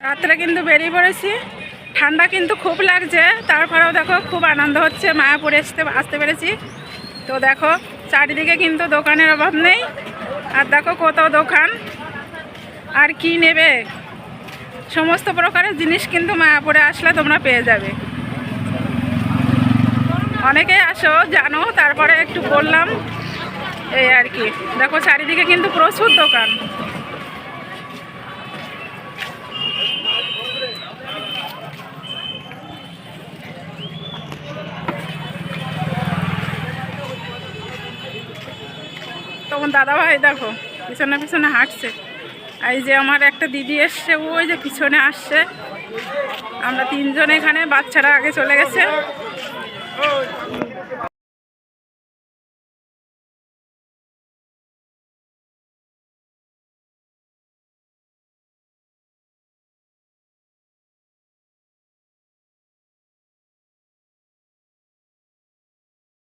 রাত্রে কিন্তু বেরিয়ে পড়েছি। ঠান্ডা কিন্তু খুব লাগছে, তারপরেও দেখো খুব আনন্দ হচ্ছে, মায়াপুরে আসতে আসতে পেরেছি। তো দেখো, চারিদিকে কিন্তু দোকানের অভাব নেই। আর দেখো কত দোকান, আর কি নেবে? সমস্ত প্রকারের জিনিস কিন্তু মায়াপুরে আসলে তোমরা পেয়ে যাবে। অনেকে আসো, জানো, তারপরে একটু বললাম, এই আর কি। দেখো, চারিদিকে কিন্তু প্রচুর দোকান। তখন দাদাভাই দেখো, পিছনে পিছনে হাঁটছে। আর এই যে আমার একটা দিদি এসছে ওই যে পিছনে আসছে। আমরা তিনজন এখানে, বাচ্চারা আগে চলে গেছে।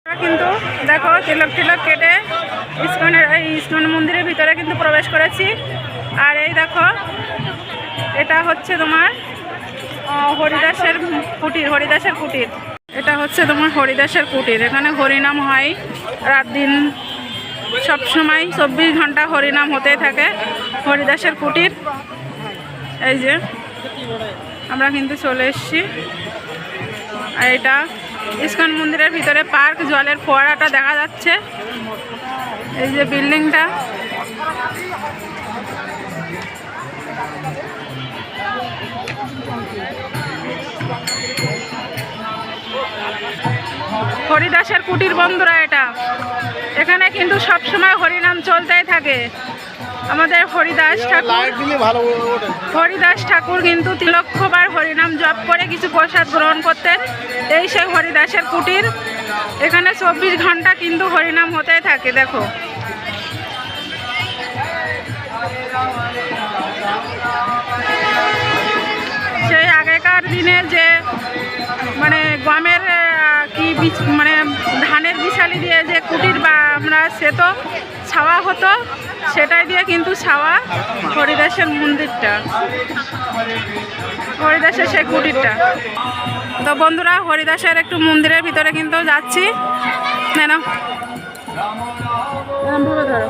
কিন্তু দেখো, তিলক টিলক কেটে ইস্কনের এই ইস্কন মন্দিরের ভিতরে কিন্তু প্রবেশ করেছি। আর এই দেখো, এটা হচ্ছে তোমার হরিদাসের কুটির হরিদাসের কুটির। এটা হচ্ছে তোমার হরিদাসের কুটির। এখানে হরিনাম হয় রাত দিন। সব সময় চব্বিশ ঘণ্টা হরিনাম হতেই থাকে হরিদাসের কুটির। এই যে, আমরা কিন্তু চলে এসেছি। আর এটা ইস্কন মন্দিরের ভিতরে পার্ক, জলের ফোয়ারাটা দেখা যাচ্ছে। এই যে বিল্ডিংটা। হরিদাসের কুটির বন্ধুরা এটা। এখানে কিন্তু সব সময় হরিনাম চলতেই থাকে। আমাদের হরিদাস ঠাকুর হরিদাস ঠাকুর কিন্তু তিলক্ষবার হরিনাম জপ করে কিছু প্রসাদ গ্রহণ করতেন। এই সেই হরিদাসের কুটির। এখানে চব্বিশ ঘণ্টা কিন্তু হরিনাম হতেই থাকে, দেখো। সেই আগেকার দিনে যে মানে গমের কি মানে ধানের বিশালি দিয়ে যে কুটির বা আমরা সেতো ছাওয়া হতো, সেটাই দিয়ে কিন্তু ছাওয়া হরিদাসের মন্দিরটা। হরিদাসের সেই কুটিরটা। তো বন্ধুরা হরিদাসের একটু মন্দিরের ভিতরে কিন্তু যাচ্ছি। কেন ধরো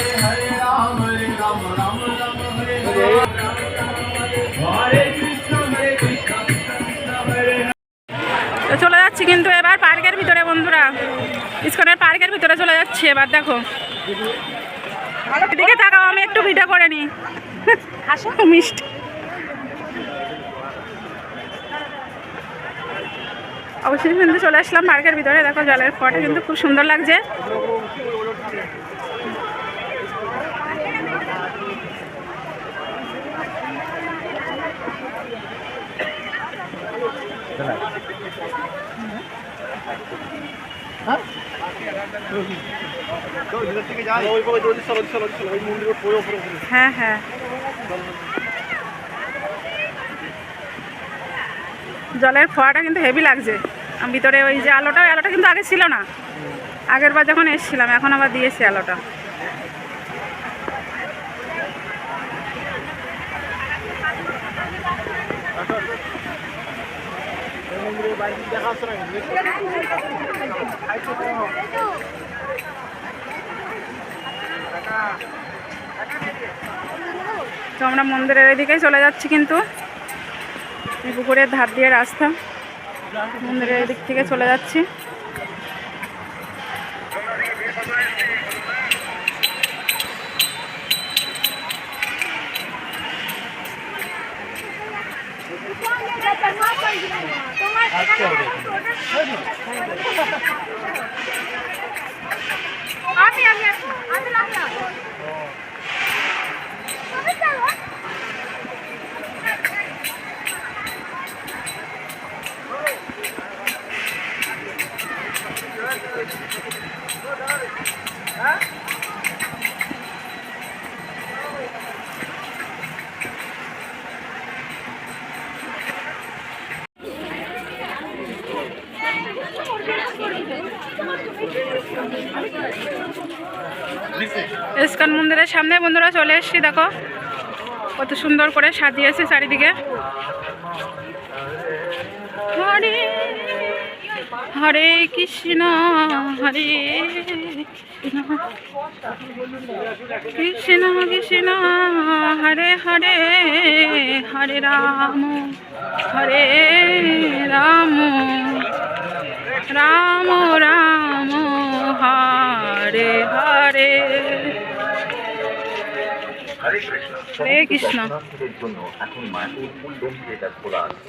যাচ্ছি এবার দেখো। এদিকে তাকাও আমি একটু ভিডিও করে নিই। হাসো। মিষ্টি। অবশ্যই কিন্তু চলে আসলাম পার্কের ভিতরে। দেখো জলের ফোয়াটা কিন্তু খুব সুন্দর লাগছে। হ্যাঁ হ্যাঁ। জলের ফোয়াটা কিন্তু হেভি লাগছে। ভিতরে ওই যে আলোটা আলোটা কিন্তু আগে ছিল না। আগের বার যখন এসেছিলাম, এখন আবার দিয়েছি আলোটা। তো আমরা মন্দিরের এদিকেই চলে যাচ্ছি কিন্তু। পুকুরের ধার দিয়ে রাস্তা। মন্দিরের এদিক থেকে চলে যাচ্ছি। আমি আমি আমি লাগলাম কবে মন্দিরের সামনে বন্ধুরা চলে এসেছি, দেখো। কত সুন্দর করে সাজিয়েছে চারিদিকে। হরে হরে কৃষ্ণ হরে কৃষ্ণ কৃষ্ণ, হরে হরে হরে রাম হরে রাম রাম রাম, হরে হরে। হরে কৃষ্ণ। এখন মায়াপুর মূল ডোম থিয়েটার খোলা আছে।